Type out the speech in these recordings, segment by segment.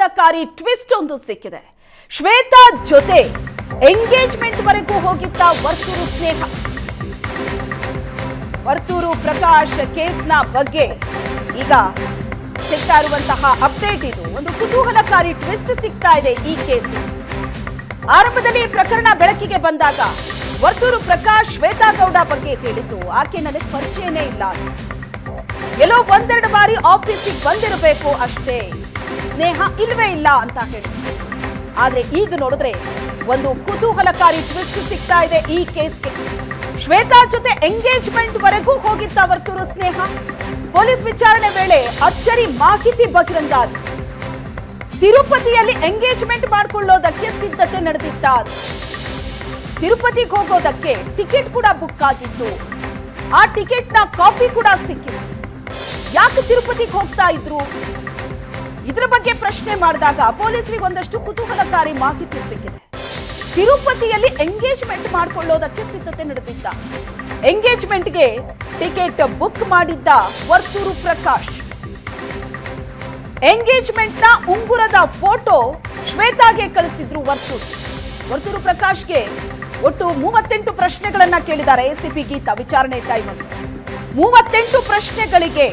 ಕುತೂಹಲಕಾರಿ ಟ್ವಿಸ್ಟ್ ಒಂದು ಸಿಕ್ಕಿದೆ. ಶ್ವೇತಾ ಜೊತೆ ಎಂಗೇಜ್ಮೆಂಟ್ ವರೆಗೂ ಹೋಗಿದ್ದ ವರ್ತೂರು ಸ್ನೇಹ. ವರ್ತೂರು ಪ್ರಕಾಶ್ ಕೇಸ್ನ ಬಗ್ಗೆ ಈಗ ಸಿಗ್ತಾ ಇರುವಂತಹ ಅಪ್ಡೇಟ್ ಇದು. ಒಂದು ಕುತೂಹಲಕಾರಿ ಟ್ವಿಸ್ಟ್ ಸಿಗ್ತಾ ಇದೆ ಈ ಕೇಸ್ ಆರಂಭದಲ್ಲಿ ಪ್ರಕರಣ ಬೆಳಕಿಗೆ ಬಂದಾಗ ವರ್ತೂರು ಪ್ರಕಾಶ್ ಶ್ವೇತಾ ಗೌಡ ಬಗ್ಗೆ ಹೇಳಿದ್ದು, ಆಕೆ ನನಗೆ ಪರಿಚಯನೇ ಇಲ್ಲ. ಎಲ್ಲೋ ಒಂದೆರಡು ಬಾರಿ ಆಫೀಸಿಗೆ ಬಂದಿರಬೇಕು ಅಷ್ಟೇ. ಸ್ನೇಹ ಇಲ್ವೇ ಇಲ್ಲ ಅಂತ ಹೇಳಿದ್ರು ಆದ್ರೆ ಈಗ ನೋಡಿದ್ರೆ ಒಂದು ಕುತೂಹಲಕಾರಿ ಟ್ವಿಸ್ಟ್ ಸಿಗ್ತಾ ಇದೆ ಈ ಕೇಸ್ಗೆ. ಶ್ವೇತಾ ಜೊತೆ ಎಂಗೇಜ್ಮೆಂಟ್ ವರೆಗೂ ಹೋಗಿದ್ದ ವರ್ತೂರು ಸ್ನೇಹ. ಪೊಲೀಸ್ ವಿಚಾರಣೆ ವೇಳೆ ಅಚ್ಚರಿ ಮಾಹಿತಿ ಬಹಿರಂಗ. ತಿರುಪತಿಯಲ್ಲಿ ಎಂಗೇಜ್ಮೆಂಟ್ ಮಾಡಿಕೊಳ್ಳೋದಕ್ಕೆ ಸಿದ್ಧತೆ ನಡೆದಿತ್ತ ತಿರುಪತಿಗೆ ಹೋಗೋದಕ್ಕೆ ಟಿಕೆಟ್ ಕೂಡ ಬುಕ್ ಆಗಿತ್ತು. ಆ ಟಿಕೆಟ್ನ ಕಾಪಿ ಕೂಡ ಸಿಕ್ಕಿತ್ತು. ಯಾಕೆ ತಿರುಪತಿಗೆ ಹೋಗ್ತಾ ಇದ್ರು? ಇದ್ರ ಬಗ್ಗೆ ಪ್ರಶ್ನೆ ಮಾಡಿದಾಗ ಪೊಲೀಸರಿಗೆ ಒಂದಷ್ಟು ಕುತೂಹಲಕಾರಿ ಮಾಹಿತಿ ಸಿಕ್ಕಿದೆ. ತಿರುಪತಿಯಲ್ಲಿ ಎಂಗೇಜ್ಮೆಂಟ್ ಮಾಡಿಕೊಳ್ಳೋದಕ್ಕೆ ಸಿದ್ಧತೆ ನಡೆದಿದ್ದ ಎಂಗೇಜ್ಮೆಂಟ್ಗೆ ಟಿಕೆಟ್ ಬುಕ್ ಮಾಡಿದ್ದ ವರ್ತೂರು ಪ್ರಕಾಶ್. ಎಂಗೇಜ್ಮೆಂಟ್ನ ಉಂಗುರದ ಫೋಟೋ ಶ್ವೇತಾಗೆ ಕಳಿಸಿದ್ರು ವರ್ತೂರು. ವರ್ತೂರು ಪ್ರಕಾಶ್ಗೆ ಒಟ್ಟು ಮೂವತ್ತೆಂಟು ಪ್ರಶ್ನೆಗಳನ್ನ ಕೇಳಿದ್ದಾರೆ ಎಸಿಪಿ ಗೀತಾ ವಿಚಾರಣೆ ಟೈಮಲ್ಲಿ. ಮೂವತ್ತೆಂಟು ಪ್ರಶ್ನೆಗಳಿಗೆ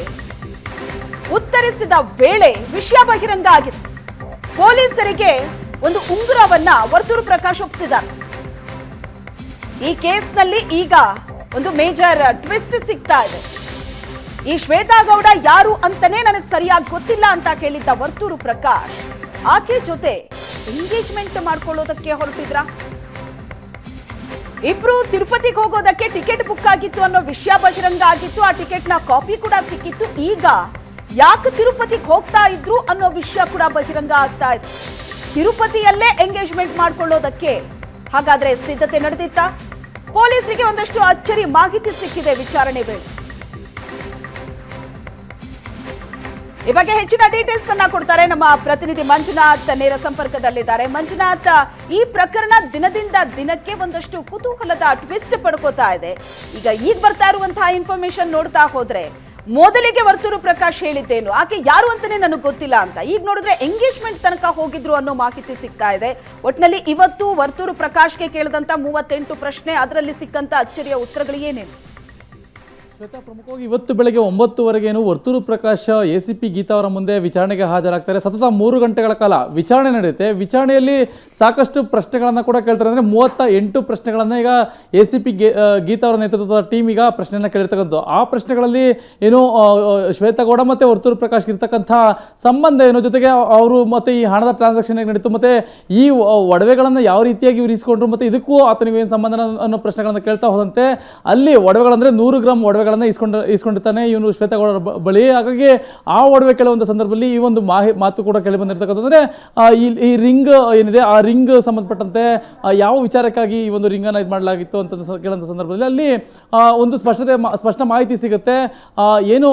ಉತ್ತರಿಸಿದ ವೇಳೆ ವಿಷಯ ಬಹಿರಂಗ ಆಗಿದೆ ಪೊಲೀಸರಿಗೆ ಒಂದು ಉಂಗುರವನ್ನ ವರ್ತೂರು ಪ್ರಕಾಶ್ ಒಪ್ಪಿಸಿದ್ದಾರೆ. ಈ ಕೇಸ್ನಲ್ಲಿ ಈಗ ಒಂದು ಮೇಜರ್ ಟ್ವಿಸ್ಟ್ ಸಿಗ್ತಾ ಇದೆ. ಈ ಶ್ವೇತಾ ಗೌಡ ಯಾರು ಅಂತಾನೆ ನನಗೆ ಸರಿಯಾಗಿ ಗೊತ್ತಿಲ್ಲ ಅಂತ ಕೇಳಿದ್ದ ವರ್ತೂರು ಪ್ರಕಾಶ್, ಆಕೆ ಜೊತೆ ಎಂಗೇಜ್ಮೆಂಟ್ ಮಾಡ್ಕೊಳ್ಳೋದಕ್ಕೆ ಹೊರಟಿದ್ರ? ಇಬ್ರು ತಿರುಪತಿಗೆ ಹೋಗೋದಕ್ಕೆ ಟಿಕೆಟ್ ಬುಕ್ ಆಗಿತ್ತು ಅನ್ನೋ ವಿಷಯ ಬಹಿರಂಗ ಆಗಿತ್ತು, ಆ ಟಿಕೆಟ್ನ ಕಾಪಿ ಕೂಡ ಸಿಕ್ಕಿತ್ತು. ಈಗ ಯಾಕೆ ತಿರುಪತಿಗೆ ಹೋಗ್ತಾ ಇದ್ರು ಅನ್ನೋ ವಿಷಯ ಕೂಡ ಬಹಿರಂಗ ಆಗ್ತಾ ಇದೆ. ತಿರುಪತಿಯಲ್ಲೇ ಎಂಗೇಜ್ಮೆಂಟ್ ಮಾಡ್ಕೊಳ್ಳೋದಕ್ಕೆ ಹಾಗಾದ್ರೆ ಸಿದ್ಧತೆ ನಡೆದಿತ್ತ? ಪೊಲೀಸರಿಗೆ ಒಂದಷ್ಟು ಅಚ್ಚರಿ ಮಾಹಿತಿ ಸಿಕ್ಕಿದೆ ವಿಚಾರಣೆ ವೇಳೆ. ಈ ಬಗ್ಗೆ ಹೆಚ್ಚಿನ ಡೀಟೇಲ್ಸ್ ಅನ್ನ ಕೊಡ್ತಾರೆ ನಮ್ಮ ಪ್ರತಿನಿಧಿ ಮಂಜುನಾಥ್ ನೇರ ಸಂಪರ್ಕದಲ್ಲಿದ್ದಾರೆ. ಮಂಜುನಾಥ್, ಈ ಪ್ರಕರಣ ದಿನದಿಂದ ದಿನಕ್ಕೆ ಒಂದಷ್ಟು ಕುತೂಹಲದ ಟ್ವಿಸ್ಟ್ ಪಡ್ಕೋತಾ ಇದೆ. ಈಗ ಈಗ ಬರ್ತಾ ಇರುವಂತಹ ಇನ್ಫಾರ್ಮೇಶನ್ ನೋಡ್ತಾ ಹೋದ್ರೆ ಮೊದಲಿಗೆ ವರ್ತೂರು ಪ್ರಕಾಶ್ ಹೇಳಿದ್ದೇನು? ಆಕೆ ಯಾರು ಅಂತಾನೆ ನನಗೆ ಗೊತ್ತಿಲ್ಲ ಅಂತ. ಈಗ ನೋಡಿದ್ರೆ ಎಂಗೇಜ್ಮೆಂಟ್ ತನಕ ಹೋಗಿದ್ರು ಅನ್ನೋ ಮಾಹಿತಿ ಸಿಗ್ತಾ ಇದೆ. ಒಟ್ನಲ್ಲಿ ಇವತ್ತು ವರ್ತೂರು ಪ್ರಕಾಶ್ಗೆ ಕೇಳಿದಂತ ಮೂವತ್ತೆಂಟು ಪ್ರಶ್ನೆ, ಅದರಲ್ಲಿ ಸಿಕ್ಕಂತ ಅಚ್ಚರಿಯ ಉತ್ತರಗಳು ಏನೇನು? ಶ್ವೇತಾ ಪ್ರಮುಖವಾಗಿ ಇವತ್ತು ಬೆಳಗ್ಗೆ ಒಂಬತ್ತುವರೆಗೇನು Varthur Prakash, A C P Geetha ಅವರ ಮುಂದೆ ವಿಚಾರಣೆಗೆ ಹಾಜರಾಗ್ತಾರೆ. ಸತತ ಮೂರು ಗಂಟೆಗಳ ಕಾಲ ವಿಚಾರಣೆ ನಡೆಯುತ್ತೆ. ವಿಚಾರಣೆಯಲ್ಲಿ ಸಾಕಷ್ಟು ಪ್ರಶ್ನೆಗಳನ್ನು ಕೂಡ ಕೇಳ್ತಾರೆ. ಅಂದರೆ ಮೂವತ್ತ ಎಂಟು ಪ್ರಶ್ನೆಗಳನ್ನು ಈಗ ಎ ಸಿ ಪಿ ಗೀತಾ ಅವರ ನೇತೃತ್ವದ ಟೀಮ್ ಈಗ ಪ್ರಶ್ನೆಯನ್ನು ಕೇಳಿರ್ತಕ್ಕಂಥದ್ದು. ಆ ಪ್ರಶ್ನೆಗಳಲ್ಲಿ ಏನು ಶ್ವೇತಗೌಡ ಮತ್ತು ವರ್ತೂರು ಪ್ರಕಾಶ್ ಇರ್ತಕ್ಕಂಥ ಸಂಬಂಧ ಏನು? ಜೊತೆಗೆ ಅವರು ಮತ್ತು ಈ ಹಣದ ಟ್ರಾನ್ಸಾಕ್ಷನ್ ಹೇಗೆ ನಡೀತು? ಮತ್ತು ಈ ಒಡವೆಗಳನ್ನು ಯಾವ ರೀತಿಯಾಗಿ ಇವರು ಇಸ್ಕೊಂಡ್ರು ಮತ್ತು ಇದಕ್ಕೂ ಆತನಿಗೆ ಏನು ಸಂಬಂಧ ಅನ್ನೋ ಪ್ರಶ್ನೆಗಳನ್ನು ಕೇಳ್ತಾ ಹೋದಂತೆ. ಅಲ್ಲಿ ಒಡವೆಗಳಂದರೆ ನೂರು ಗ್ರಾಮ್ ಒಡವೆಗಳನ್ನು ಇಸ್ಕೊಂಡು ಇಸ್ಕೊಂಡಿರ್ತಾನೆ ಇವನು ಶ್ವೇತಗೌಡರ ಬಳಿ. ಹಾಗಾಗಿ ಆ ಒಡವೆ ಕೆಲವೊಂದು ಸಂದರ್ಭದಲ್ಲಿ ಈ ಒಂದು ಮಾಹಿ, ಮಾತು ಕೂಡ ಕೇಳಿ ಬಂದಿರತಕ್ಕಂಥದ್ರೆ ಈ ರಿಂಗ್ ಏನಿದೆ, ಆ ರಿಂಗ್ ಸಂಬಂಧಪಟ್ಟಂತೆ ಯಾವ ವಿಚಾರಕ್ಕಾಗಿ ಈ ಒಂದು ರಿಂಗನ್ನು ಇದು ಮಾಡಲಾಗಿತ್ತು ಅಂತ ಕೇಳೋಂಥ ಸಂದರ್ಭದಲ್ಲಿ ಅಲ್ಲಿ ಒಂದು ಸ್ಪಷ್ಟತೆ ಸ್ಪಷ್ಟ ಮಾಹಿತಿ ಸಿಗುತ್ತೆ. ಏನು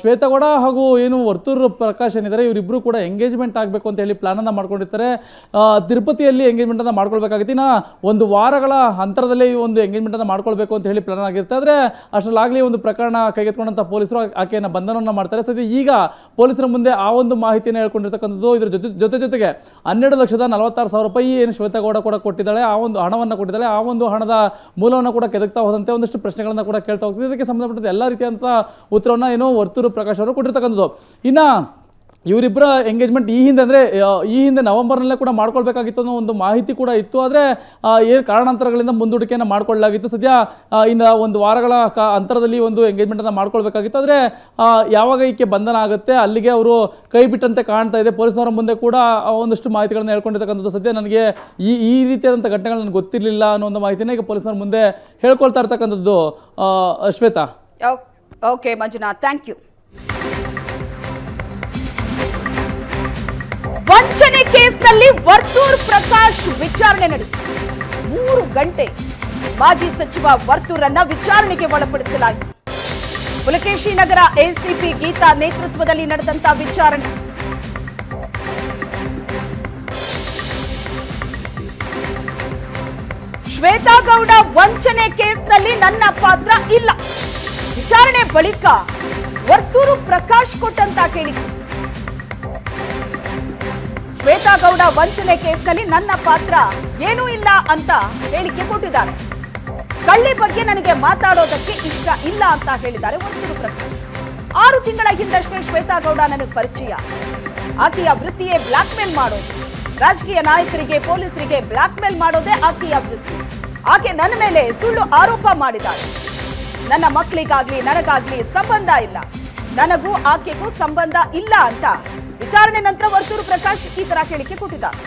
ಶ್ವೇತಗೌಡ ಹಾಗೂ ಏನು ವರ್ತೂರು ಪ್ರಕಾಶ್ ಏನಿದ್ದಾರೆ ಇವರಿಬ್ಬರು ಕೂಡ ಎಂಗೇಜ್ಮೆಂಟ್ ಆಗಬೇಕು ಅಂತ ಹೇಳಿ ಪ್ಲಾನನ್ನು ಮಾಡ್ಕೊಂಡಿರ್ತಾರೆ. ತಿರುಪತಿಯಲ್ಲಿ ಎಂಗೇಜ್ಮೆಂಟನ್ನು ಮಾಡ್ಕೊಳ್ಬೇಕಾಗಿತ್ತು. ಇನ್ನು ಒಂದು ವಾರಗಳ ಅಂತರದಲ್ಲೇ ಈ ಒಂದು ಎಂಗೇಜ್ಮೆಂಟನ್ನು ಮಾಡ್ಕೊಳ್ಬೇಕು ಅಂತ ಹೇಳಿ ಪ್ಲಾನ್ ಆಗಿರುತ್ತೆ. ಆದರೆ ಅಷ್ಟರಲ್ಲಾಗಲಿ ಒಂದು ಪ್ರಕರಣ ಕೈಗೆತ್ಕೊಂಡಂಥ ಪೊಲೀಸರು ಆಕೆಯನ್ನು ಬಂಧನವನ್ನು ಮಾಡ್ತಾರೆ. ಸದ್ಯ ಈಗ ಪೊಲೀಸರ ಮುಂದೆ ಆ ಒಂದು ಮಾಹಿತಿಯನ್ನು ಹೇಳ್ಕೊಂಡಿರ್ತಕ್ಕಂಥದ್ದು ಇದ್ರ ಜೊತೆ ಜೊತೆ ಜೊತೆಗೆ ಹನ್ನೆರಡು ಲಕ್ಷದ ನಲವತ್ತಾರು ಸಾವಿರ ರೂಪಾಯಿ ಏನು ಶ್ವೇತಗೌಡ ಕೂಡ ಕೊಟ್ಟಿದ್ದಾಳೆ, ಆ ಒಂದು ಹಣವನ್ನು ಕೊಟ್ಟಿದ್ದಾಳೆ, ಆ ಒಂದು ಹಣದ ಮೂಲವನ್ನು ಕೂಡ ಕೆದಕ್ತಾ ಹೋದಂತೆ ಒಂದಷ್ಟು ಪ್ರಶ್ನೆಗಳನ್ನು ಕೂಡ ಕೇಳ್ತಾ ಹೋಗ್ತಿದೆ. ಇದಕ್ಕೆ ಸಂಬಂಧಪಟ್ಟಂತೆ ಎಲ್ಲ ರೀತಿಯಂಥ ಉತ್ತರವನ್ನು ಏನು ವರ್ತೂರು ಪ್ರಕಾಶ್ ಅವರು ಕೊಟ್ಟಿರ್ತಕ್ಕಂಥದ್ದು. ಇನ್ನು ಇವರಿಬ್ಬರ ಎಂಗೇಜ್ಮೆಂಟ್ ಈ ಹಿಂದೆ ಅಂದರೆ ಈ ಹಿಂದೆ ನವೆಂಬರ್ನಲ್ಲೇ ಕೂಡ ಮಾಡ್ಕೊಳ್ಬೇಕಾಗಿತ್ತು ಅನ್ನೋ ಒಂದು ಮಾಹಿತಿ ಕೂಡ ಇತ್ತು. ಆದರೆ ಏನು ಕಾರಣಾಂತರಗಳಿಂದ ಮುಂದೂಡಿಕೆಯನ್ನು ಮಾಡ್ಕೊಳ್ಳಲಾಗಿತ್ತು. ಸದ್ಯ ಇನ್ನು ಒಂದು ವಾರಗಳ ಕಾ, ಅಂತರದಲ್ಲಿ ಒಂದು ಎಂಗೇಜ್ಮೆಂಟನ್ನು ಮಾಡ್ಕೊಳ್ಬೇಕಾಗಿತ್ತು. ಆದರೆ ಯಾವಾಗ ಈಕೆ ಬಂಧನ ಆಗುತ್ತೆ, ಅಲ್ಲಿಗೆ ಅವರು ಕೈ ಬಿಟ್ಟಂತೆ ಕಾಣ್ತಾ ಇದೆ. ಪೊಲೀಸ್ನವರ ಮುಂದೆ ಕೂಡ ಒಂದಷ್ಟು ಮಾಹಿತಿಗಳನ್ನು ಹೇಳ್ಕೊಂಡಿರ್ತಕ್ಕಂಥದ್ದು ಸದ್ಯ ನನಗೆ ಈ ಈ ರೀತಿಯಾದಂಥ ಘಟನೆಗಳು ನನಗೆ ಗೊತ್ತಿರಲಿಲ್ಲ ಅನ್ನೋ ಒಂದು ಮಾಹಿತಿನ ಈಗ ಪೊಲೀಸ್ನವ್ರ ಮುಂದೆ ಹೇಳ್ಕೊಳ್ತಾ ಇರ್ತಕ್ಕಂಥದ್ದು Shweta. Okay Manjunath, thank you. ವಂಚನೆ ಕೇಸ್ನಲ್ಲಿ ವರ್ತೂರ್ ಪ್ರಕಾಶ್ ವಿಚಾರಣೆ ನಡೆಯಿತು ಮೂರು ಗಂಟೆ ಮಾಜಿ ಸಚಿವ ವರ್ತೂರನ್ನ ವಿಚಾರಣೆಗೆ ಒಳಪಡಿಸಲಾಯಿತು. ಪುಲಕೇಶಿ ನಗರ ಎಸಿಪಿ ಗೀತಾ ನೇತೃತ್ವದಲ್ಲಿ ನಡೆದಂತ ವಿಚಾರಣೆ. ಶ್ವೇತಾ ಗೌಡ ವಂಚನೆ ಕೇಸ್ನಲ್ಲಿ ನನ್ನ ಪಾತ್ರ ಇಲ್ಲ. ವಿಚಾರಣೆ ಬಳಿಕ ವರ್ತೂರು ಪ್ರಕಾಶ್ ಕೊಟ್ಟಂತ ಹೇಳಿಕೆ ಶ್ವೇತಾ ಗೌಡ ವಂಚನೆ ಕೇಸ್ನಲ್ಲಿ ನನ್ನ ಪಾತ್ರ ಏನೂ ಇಲ್ಲ ಅಂತ ಹೇಳಿಕೆ ಕೊಟ್ಟಿದ್ದಾರೆ. ಕಳ್ಳಿ ಬಗ್ಗೆ ನನಗೆ ಮಾತಾಡೋದಕ್ಕೆ ಇಷ್ಟ ಇಲ್ಲ ಅಂತ ಹೇಳಿದ್ದಾರೆ ಒಂದು ಪ್ರಕಾಶ್ ಆರು ತಿಂಗಳ ಹಿಂದಷ್ಟೇ ಶ್ವೇತಾ ಗೌಡ ನನಗೆ ಪರಿಚಯ. ಆಕೆಯ ವೃತ್ತಿಯೇ ಬ್ಲಾಕ್ ಮೇಲ್ ಮಾಡೋದು. ರಾಜಕೀಯ ನಾಯಕರಿಗೆ, ಪೊಲೀಸರಿಗೆ ಬ್ಲಾಕ್ ಮೇಲ್ ಮಾಡೋದೇ ಆಕೆಯ ವೃತ್ತಿ. ಆಕೆ ನನ್ನ ಮೇಲೆ ಸುಳ್ಳು ಆರೋಪ ಮಾಡಿದ್ದಾರೆ ನನ್ನ ಮಕ್ಕಳಿಗಾಗ್ಲಿ, ನನಗಾಗ್ಲಿ ಸಂಬಂಧ ಇಲ್ಲ. ನನಗೂ ಆಕೆಗೂ ಸಂಬಂಧ ಇಲ್ಲ ಅಂತ ವಿಚಾರಣೆ ನಂತರ ವರ್ತೂರು ಪ್ರಕಾಶ್ ಈ ತರ ಹೇಳಿಕೆ ಕೊಟ್ಟಿದ್ದಾರೆ.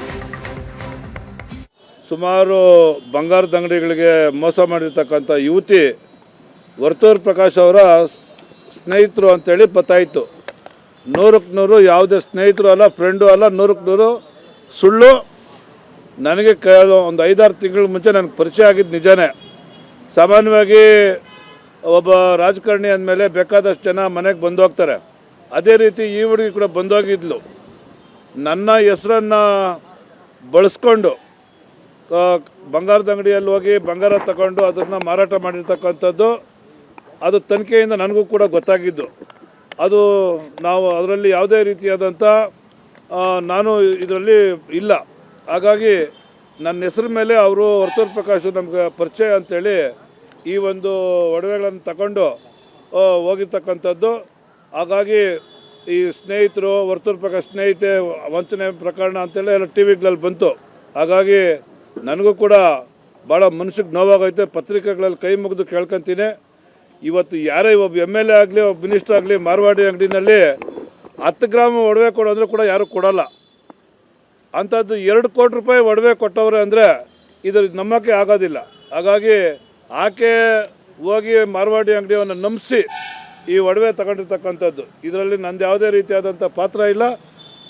ಸುಮಾರು ಬಂಗಾರದ ಅಂಗಡಿಗಳಿಗೆ ಮೋಸ ಮಾಡಿರ್ತಕ್ಕಂಥ ಯುವತಿ ವರ್ತೂರ್ ಪ್ರಕಾಶ್ ಅವರ ಸ್ನೇಹಿತರು ಅಂತೇಳಿ ಗೊತ್ತಾಯಿತು ನೂರಕ್ಕೆ ನೂರು ಯಾವುದೇ ಸ್ನೇಹಿತರು ಅಲ್ಲ ಫ್ರೆಂಡು ಅಲ್ಲ, ನೂರಕ್ಕೆ ನೂರು ಸುಳ್ಳು. ನನಗೆ ಕ ಒಂದು ಐದಾರು ತಿಂಗಳ ಮುಂಚೆ ನನಗೆ ಪರಿಚಯ ಆಗಿದ್ದು ನಿಜನೇ. ಸಾಮಾನ್ಯವಾಗಿ ಒಬ್ಬ ರಾಜಕಾರಣಿ ಅಂದಮೇಲೆ ಬೇಕಾದಷ್ಟು ಜನ ಮನೆಗೆ ಬಂದು ಹೋಗ್ತಾರೆ. ಅದೇ ರೀತಿ ಈ ಹುಡುಗಿ ಕೂಡ ಬಂದೋಗಿದ್ಲು. ನನ್ನ ಹೆಸರನ್ನು ಬಳಸ್ಕೊಂಡು ಬಂಗಾರದ ಅಂಗಡಿಯಲ್ಲಿ ಹೋಗಿ ಬಂಗಾರ ತಗೊಂಡು ಅದನ್ನು ಮಾರಾಟ ಮಾಡಿರ್ತಕ್ಕಂಥದ್ದು ಅದು ತನಿಖೆಯಿಂದ ನನಗೂ ಕೂಡ ಗೊತ್ತಾಗಿದ್ದು. ಅದು ನಾವು ಅದರಲ್ಲಿ ಯಾವುದೇ ರೀತಿಯಾದಂಥ ನಾನು ಇದರಲ್ಲಿ ಇಲ್ಲ. ಹಾಗಾಗಿ ನನ್ನ ಹೆಸರು ಮೇಲೆ ಅವರು ವರ್ತೂರ್ ಪ್ರಕಾಶ್ ನಮಗೆ ಪರಿಚಯ ಅಂತೇಳಿ ಈ ಒಂದು ಒಡವೆಗಳನ್ನು ತಗೊಂಡು ಹೋಗಿರ್ತಕ್ಕಂಥದ್ದು. ಹಾಗಾಗಿ ಈ ಸ್ನೇಹಿತರು ವರ್ತೂರ್ ಪ್ರಕಾಶ್ ಸ್ನೇಹಿತೆ ವಂಚನೆ ಪ್ರಕರಣ ಅಂತೇಳಿ ಎಲ್ಲ ಟಿ ವಿಗಳಲ್ಲಿ ಬಂತು. ಹಾಗಾಗಿ ನನಗೂ ಕೂಡ ಭಾಳ ಮನಸ್ಸಿಗೆ ನೋವಾಗೈತೆ ಪತ್ರಿಕೆಗಳಲ್ಲಿ ಕೈ ಮುಗಿದು ಕೇಳ್ಕೊಂತೀನಿ. ಇವತ್ತು ಯಾರೇ ಒಬ್ಬ ಎಂ ಎಲ್ ಎ ಆಗಲಿ, ಒಬ್ಬ ಮಿನಿಸ್ಟರ್ ಆಗಲಿ, ಮಾರ್ವಾಡಿ ಅಂಗಡಿನಲ್ಲಿ ಹತ್ತು ಗ್ರಾಮ್ ಒಡವೆ ಕೊಡೋಂದ್ರೆ ಕೂಡ ಯಾರೂ ಕೊಡಲ್ಲ. ಅಂಥದ್ದು ಎರಡು ಕೋಟಿ ರೂಪಾಯಿ ಒಡವೆ ಕೊಟ್ಟವ್ರೆ ಅಂದರೆ ಇದ್ರ ನಂಬಕ್ಕೆ ಆಗೋದಿಲ್ಲ. ಹಾಗಾಗಿ ಆಕೆ ಹೋಗಿ ಮಾರ್ವಾಡಿ ಅಂಗಡಿಯನ್ನು ನಂಬಿಸಿ ಈ ಒಡವೆ ತಗೊಂಡಿರ್ತಕ್ಕಂಥದ್ದು. ಇದರಲ್ಲಿ ನಂದು ಯಾವುದೇ ರೀತಿಯಾದಂಥ ಪಾತ್ರ ಇಲ್ಲ.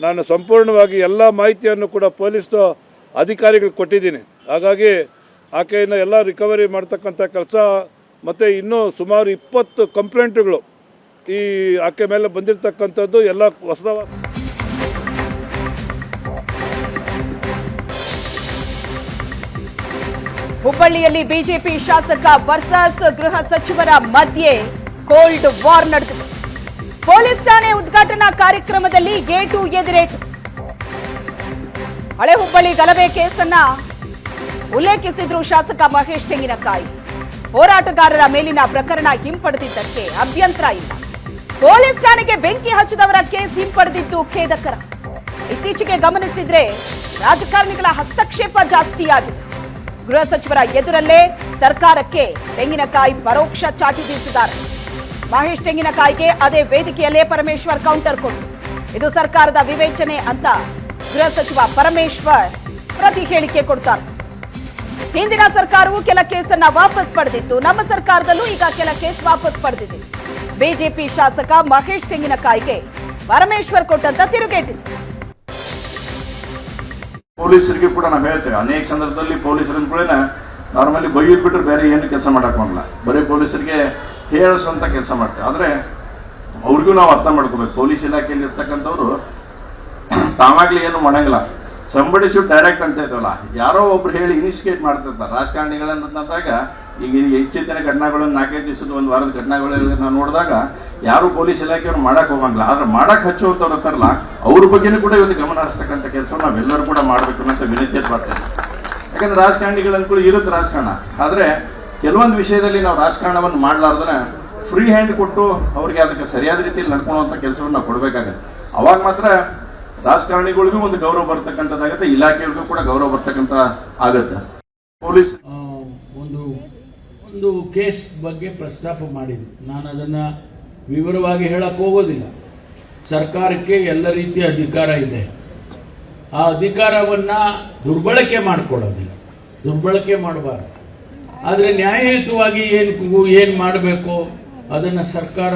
ನಾನು ಸಂಪೂರ್ಣವಾಗಿ ಎಲ್ಲ ಮಾಹಿತಿಯನ್ನು ಕೂಡ ಪೊಲೀಸ್ದು ಅಧಿಕಾರಿಗಳಿಗೆ ಕೊಟ್ಟಿದ್ದೀನಿ. ಹಾಗಾಗಿ ಆಕೆಯನ್ನು ಎಲ್ಲ ರಿಕವರಿ ಮಾಡ್ತಕ್ಕಂಥ ಕೆಲಸ ಮತ್ತು ಇನ್ನೂ ಸುಮಾರು ಇಪ್ಪತ್ತು ಕಂಪ್ಲೇಂಟ್ಗಳು ಈ ಆಕೆ ಮೇಲೆ ಬಂದಿರತಕ್ಕಂಥದ್ದು ಎಲ್ಲ ಹೊಸದವ ಹುಬ್ಬಳ್ಳಿಯಲ್ಲಿ ಬಿಜೆಪಿ ಶಾಸಕ ವರ್ಸಸ್ ಗೃಹ ಸಚಿವರ ಮಧ್ಯೆ ಕೋಲ್ಡ್ ವಾರ್ ನಡೆದಿದೆ. ಪೊಲೀಸ್ ಠಾಣೆ ಉದ್ಘಾಟನಾ ಕಾರ್ಯಕ್ರಮದಲ್ಲಿ ಗೇಟು ಎದಿರೇಟು ಹಳೆ ಹುಬ್ಬಳ್ಳಿ ಗಲಭೆ ಕೇಸನ್ನ ಉಲ್ಲೇಖಿಸಿದ್ರು ಶಾಸಕ ಮಹೇಶ್ ತೆಂಗಿನಕಾಯಿ. ಹೋರಾಟಗಾರರ ಮೇಲಿನ ಪ್ರಕರಣ ಹಿಂಪಡೆದಿದ್ದಕ್ಕೆ ಅಭ್ಯಂತರ ಇಲ್ಲ. ಪೊಲೀಸ್ ಠಾಣೆಗೆ ಬೆಂಕಿ ಹಚ್ಚಿದವರ ಕೇಸ್ ಹಿಂಪಡೆದಿದ್ದು ಖೇದಕರ. ಇತ್ತೀಚೆಗೆ ಗಮನಿಸಿದ್ರೆ ರಾಜಕಾರಣಿಗಳ ಹಸ್ತಕ್ಷೇಪ ಜಾಸ್ತಿಯಾಗಿದೆ. ಗೃಹ ಸಚಿವರ ಎದುರಲ್ಲೇ ಸರ್ಕಾರಕ್ಕೆ ತೆಂಗಿನಕಾಯಿ ಪರೋಕ್ಷ ಚಾಟಿ ಬೀಸಿದ್ದಾರೆ. ಮಹೇಶ್ ತೆಂಗಿನಕಾಯಿಗೆ ಅದೇ ವೇದಿಕೆಯಲ್ಲೇ ಪರಮೇಶ್ವರ್ ಕೌಂಟರ್ ಕೊಟ್ಟರು ಇದು ಸರ್ಕಾರದ ವಿವೇಚನೆ ಅಂತ ಗೃಹ ಸಚಿವ ಪರಮೇಶ್ವರ್ ಪ್ರತಿ ಹೇಳಿಕೆ ಕೊಡ್ತಾರೆ. ಹಿಂದಿನ ಸರ್ಕಾರವು ಕೆಲ ಕೇಸನ್ನ ವಾಪಸ್ ಪಡೆದಿತ್ತು. ನಮ್ಮ ಸರ್ಕಾರದಲ್ಲೂ ಈಗ ಕೆಲ ಕೇಸ್ ವಾಪಸ್ ಪಡೆದಿದೆ. ಬಿಜೆಪಿ ಶಾಸಕ ಮಹೇಶ್ ತೆಂಗಿನಕಾಯಿಗೆ ಪರಮೇಶ್ವರ್ ಕೊಟ್ಟಂತ ತಿರುಗೇಟಿದೆ. ಪೊಲೀಸರಿಗೆ ಕೂಡ ನಾವು ಹೇಳ್ತೇವೆ. ಅನೇಕ ಸಂದರ್ಭದಲ್ಲಿ ಪೊಲೀಸರ ನಾರ್ಮಲಿ ಬೈಯ್ಯದ್ ಬಿಟ್ಟರೆ ಬೇರೆ ಏನು ಕೆಲಸ ಮಾಡಕ್ ಬರೀ ಪೊಲೀಸರಿಗೆ ಹೇಳಿಸುವಂತ ಕೆಲಸ ಮಾಡ್ತೇವೆ. ಆದರೆ, ಅವ್ರಿಗೂ ನಾವು ಅರ್ಥ ಮಾಡ್ಕೋಬೇಕು. ಪೊಲೀಸ್ ಇಲಾಖೆಯಲ್ಲಿ ಇರ್ತಕ್ಕಂಥವ್ರು ತಾವಾಗ್ಲಿ ಏನು ಮಾಡಂಗಿಲ್ಲ. ಸಂಬಡಿ ಡೈರೆಕ್ಟ್ ಅಂತ ಇರ್ತವಲ್ಲ ಯಾರೋ ಒಬ್ರು ಹೇಳಿ ಇನಿಷಿಯೇಟ್ ಮಾಡ್ತಿರ್ತಾರೆ. ರಾಜಕಾರಣಿಗಳಂತಂದಾಗ ಈಗ ಈ ಇತ್ತೀಚಿನ ಘಟನೆಗಳನ್ನು ನಾಲ್ಕೈದು ದಿವಸದ ಒಂದು ವಾರದ ಘಟನೆಗಳಲ್ಲಿ ನಾವು ನೋಡಿದಾಗ, ಯಾರು ಪೊಲೀಸ್ ಇಲಾಖೆಯವ್ರು ಮಾಡಕ್ ಹೋಗಂಗಿಲ್ಲ. ಆದ್ರೆ ಮಾಡಕ್ ಹಚ್ಚುವಂಥವ್ರು ಇರ್ತಾರಲ್ಲ ಅವ್ರ ಬಗ್ಗೆನೂ ಕೂಡ ಇವತ್ತು ಗಮನ ಹರಿಸ್ತಕ್ಕಂಥ ಕೆಲಸ ನಾವೆಲ್ಲರೂ ಕೂಡ ಮಾಡಬೇಕು ಅಂತ ವಿನಂತಿ ಮಾಡ್ತೇವೆ ಯಾಕಂದ್ರೆ ರಾಜಕಾರಣಿಗಳು ಕೂಡ ಇರುತ್ತೆ ರಾಜಕಾರಣ. ಆದ್ರೆ ಕೆಲವೊಂದು ವಿಷಯದಲ್ಲಿ ನಾವು ರಾಜಕಾರಣವನ್ನು ಮಾಡಲಾರ್ದನ ಫ್ರೀ ಹ್ಯಾಂಡ್ ಕೊಟ್ಟು ಅವ್ರಿಗೆ ಅದಕ್ಕೆ ಸರಿಯಾದ ರೀತಿಯಲ್ಲಿ ನಡ್ಕೊಳ್ಳುವಂಥ ಕೆಲಸವನ್ನು ನಾವು ಕೊಡಬೇಕಾಗತ್ತೆ. ಅವಾಗ ಮಾತ್ರ ರಾಜಕಾರಣಿಗಳಿಗೂ ಒಂದು ಗೌರವ ಬರ್ತಕ್ಕಂಥದ್ದಾಗುತ್ತೆ ಇಲಾಖೆಗಳಿಗೂ ಕೂಡ ಗೌರವ ಬರ್ತಕ್ಕಂಥ ಆಗತ್ತೆ. ಪೊಲೀಸ್ ಒಂದು ಒಂದು ಕೇಸ್ ಬಗ್ಗೆ ಪ್ರಸ್ತಾಪ ಮಾಡಿದ್ವಿ. ನಾನು ಅದನ್ನು ವಿವರವಾಗಿ ಹೇಳಕ್ಕೆ ಹೋಗೋದಿಲ್ಲ. ಸರ್ಕಾರಕ್ಕೆ ಎಲ್ಲ ರೀತಿಯ ಅಧಿಕಾರ ಇದೆ. ಆ ಅಧಿಕಾರವನ್ನು ದುರ್ಬಳಕೆ ಮಾಡಿಕೊಳ್ಳೋದಿಲ್ಲ. ದುರ್ಬಳಕೆ ಮಾಡಬಾರ್ದು. ಆದರೆ ನ್ಯಾಯಯುತವಾಗಿ ಏನು ಏನು ಮಾಡಬೇಕು? ಅದನ್ನು ಸರ್ಕಾರ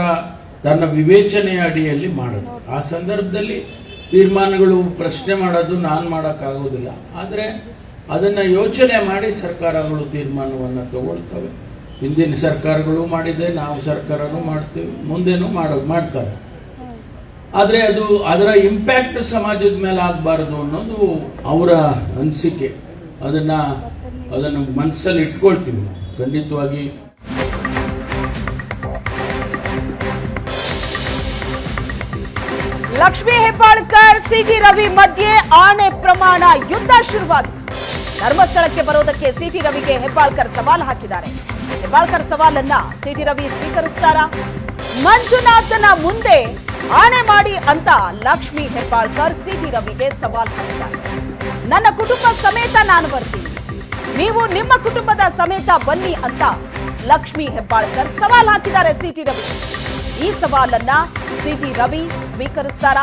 ತನ್ನ ವಿವೇಚನೆಯ ಅಡಿಯಲ್ಲಿ ಮಾಡೋದು. ಆ ಸಂದರ್ಭದಲ್ಲಿ ತೀರ್ಮಾನಗಳು ಪ್ರಶ್ನೆ ಮಾಡೋದು ನಾನು ಮಾಡೋಕ್ಕಾಗೋದಿಲ್ಲ. ಆದರೆ ಅದನ್ನು ಯೋಚನೆ ಮಾಡಿ ಸರ್ಕಾರಗಳು ತೀರ್ಮಾನವನ್ನು ತಗೊಳ್ತವೆ. ಹಿಂದಿನ ಸರ್ಕಾರಗಳು ಮಾಡಿದೆ, ನಾವು ಸರ್ಕಾರನೂ ಮಾಡ್ತೀವಿ, ಮುಂದೇನೂ ಮಾಡೋದು ಮಾಡ್ತಾರೆ. ಆದರೆ ಅದು ಅದರ ಇಂಪ್ಯಾಕ್ಟ್ ಸಮಾಜದ ಮೇಲೆ ಆಗಬಾರದು ಅನ್ನೋದು ಅವರ ಅನಿಸಿಕೆ. ಅದನ್ನ ಅದನ್ನು ಮನಸ್ಸಲ್ಲಿ ಇಟ್ಕೊಳ್ತೀವಿ. ಖಂಡಿತವಾಗಿ. ಲಕ್ಷ್ಮೀ ಹೆಬ್ಬಾಳ್ಕರ್ ಸಿಟಿ ರವಿ ಮಧ್ಯೆ ಆಣೆ ಪ್ರಮಾಣ ಯುದ್ಧ ಶುರುವಾಗಿದೆ. ಧರ್ಮಸ್ಥಳಕ್ಕೆ ಬರೋದಕ್ಕೆ ಸಿಟಿ ರವಿಗೆ ಹೆಬ್ಬಾಳ್ಕರ್ ಸವಾಲ್ ಹಾಕಿದ್ದಾರೆ. ಹೆಬ್ಬಾಳ್ಕರ್ ಸವಾಲನ್ನ ಸಿಟಿ ರವಿ ಸ್ವೀಕರಿಸ್ತಾರ? ಮಂಜುನಾಥನ ಮುಂದೆ ಆಣೆ ಮಾಡಿ ಅಂತ ಲಕ್ಷ್ಮೀ ಹೆಬ್ಬಾಳ್ಕರ್ ಸಿಟಿ ರವಿಗೆ ಸವಾಲ್ ಹಾಕಿದ್ದಾರೆ. ನನ್ನ ಕುಟುಂಬ ಸಮೇತ ನಾನು ಬರ್ತೀನಿ. ನೀವು ನಿಮ್ಮ ಕುಟುಂಬದ ಸಮೇತ ಬನ್ನಿ ಅಂತ ಲಕ್ಷ್ಮಿ ಹೆಬ್ಬಾಳ್ಕರ್ ಸವಾಲ್ ಹಾಕಿದ್ದಾರೆ ಸಿಟಿ ರವಿ. ಈ ಸವಾಲನ್ನ ಸಿಟಿ ರವಿ ಸ್ವೀಕರಿಸ್ತಾರ?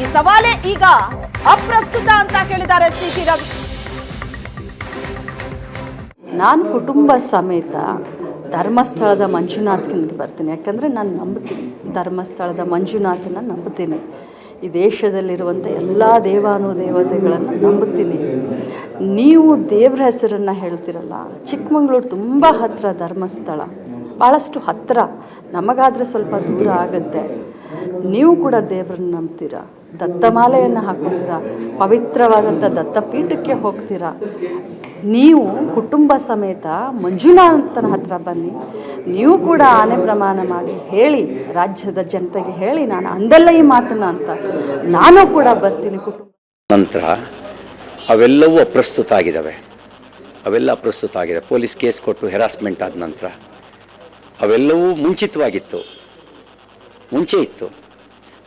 ಈ ಸವಾಲೇ ಈಗ ಅಪ್ರಸ್ತುತ ಅಂತ ಹೇಳಿದ್ದಾರೆ ಸಿಟಿ ರವಿ. ನಾನು ಕುಟುಂಬ ಸಮೇತ ಧರ್ಮಸ್ಥಳದ ಮಂಜುನಾಥನಿಗೆ ಬರ್ತೀನಿ. ಯಾಕಂದರೆ ನಾನು ನಂಬ್ತೀನಿ. ಧರ್ಮಸ್ಥಳದ ಮಂಜುನಾಥನ ನಂಬ್ತೀನಿ. ಈ ದೇಶದಲ್ಲಿರುವಂಥ ಎಲ್ಲ ದೇವಾನುದೇವತೆಗಳನ್ನು ನಂಬುತ್ತೀನಿ ನೀವು ದೇವ್ರ ಹೆಸರನ್ನು ಹೇಳ್ತಿರಲ್ಲ, ಚಿಕ್ಕಮಂಗ್ಳೂರು ತುಂಬ ಹತ್ತಿರ ಧರ್ಮಸ್ಥಳ ಭಾಳಷ್ಟು ಹತ್ತಿರ ನಮಗಾದರೆ ಸ್ವಲ್ಪ ದೂರ ಆಗುತ್ತೆ. ನೀವು ಕೂಡ ದೇವ್ರನ್ನ ನಂಬ್ತೀರ? ದತ್ತಮಾಲೆಯನ್ನು ಹಾಕೋತೀರ? ಪವಿತ್ರವಾದಂಥ ದತ್ತಪೀಠಕ್ಕೆ ಹೋಗ್ತೀರಾ? ನೀವು ಕುಟುಂಬ ಸಮೇತ ಮಂಜುನಾಥನ ಹತ್ರ ಬನ್ನಿ. ನೀವು ಕೂಡ ಆನೆ ಪ್ರಮಾಣ ಮಾಡಿ ಹೇಳಿ, ರಾಜ್ಯದ ಜನತೆಗೆ ಹೇಳಿ, ನಾನು ಅಂದಲ್ಲ ಈ ಮಾತನ್ನ ಅಂತ. ನಾನು ಕೂಡ ಬರ್ತೀನಿ ಕುಟುಂಬ ನಂತರ ಅವೆಲ್ಲವೂ ಅಪ್ರಸ್ತುತ ಆಗಿದ್ದಾವೆ. ಅವೆಲ್ಲ ಅಪ್ರಸ್ತುತ ಆಗಿದೆ ಪೊಲೀಸ್ ಕೇಸ್ ಕೊಟ್ಟು ಹೆರಾಸ್ಮೆಂಟ್ ಆದ ನಂತರ ಅವೆಲ್ಲವೂ ಮುಂಚಿತವಾಗಿತ್ತು. ಮುಂಚೆ ಇತ್ತು.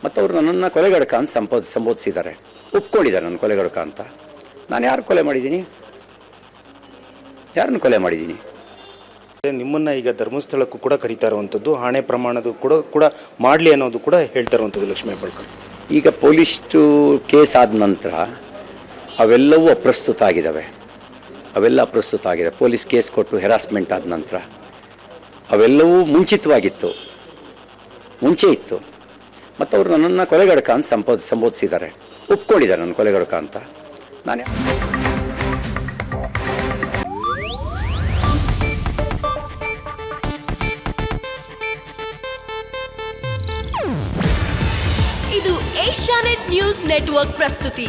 ಮತ್ತು ಅವರು ನನ್ನನ್ನು ಕೊಲೆಗಡಕ ಅಂತ ಸಂಬೋಧ ಸಂಬೋಧಿಸಿದ್ದಾರೆ ಒಪ್ಕೊಂಡಿದ್ದಾರೆ ನನ್ನ ಕೊಲೆಗಡಕ ಅಂತ. ನಾನು ಯಾರು ಕೊಲೆ ಮಾಡಿದ್ದೀನಿ? ಯಾರನ್ನು ಕೊಲೆ ಮಾಡಿದ್ದೀನಿ? ನಿಮ್ಮನ್ನು ಈಗ ಧರ್ಮಸ್ಥಳಕ್ಕೂ ಕೂಡ ಕರೀತಾ ಇರುವಂಥದ್ದು ಹಣೆ ಪ್ರಮಾಣದ ಕೂಡ ಕೂಡ ಮಾಡಲಿ ಅನ್ನೋದು ಕೂಡ ಹೇಳ್ತಾ ಇರುವಂಥದ್ದು ಲಕ್ಷ್ಮೀ ಹೆಬ್ಬಾಳ್ಕರ್. ಈಗ ಪೊಲೀಸ್ಟು ಕೇಸ್ ಆದ ನಂತರ ಅವೆಲ್ಲವೂ ಅಪ್ರಸ್ತುತ ಆಗಿದ್ದಾವೆ. ಅವೆಲ್ಲ ಅಪ್ರಸ್ತುತ ಆಗಿದೆ ಪೊಲೀಸ್ ಕೇಸ್ ಕೊಟ್ಟು ಹೆರಾಸ್ಮೆಂಟ್ ಆದ ನಂತರ ಅವೆಲ್ಲವೂ ಮುಂಚಿತವಾಗಿತ್ತು. ಮುಂಚೆ ಇತ್ತು. ಮತ್ತು ಅವರು ನನ್ನನ್ನು ಕೊಲೆಗಡಕ ಅಂತ ಸಂಬೋಧ ಸಂಬೋಧಿಸಿದ್ದಾರೆ. ಒಪ್ಕೊಂಡಿದ್ದಾರೆ ನನ್ನ ಕೊಲೆಗಡಕ ಅಂತ. ನಾನು ಇದು ಏಷ್ಯಾನೆಟ್ ನ್ಯೂಸ್ ನೆಟ್ವರ್ಕ್ ಪ್ರಸ್ತುತಿ.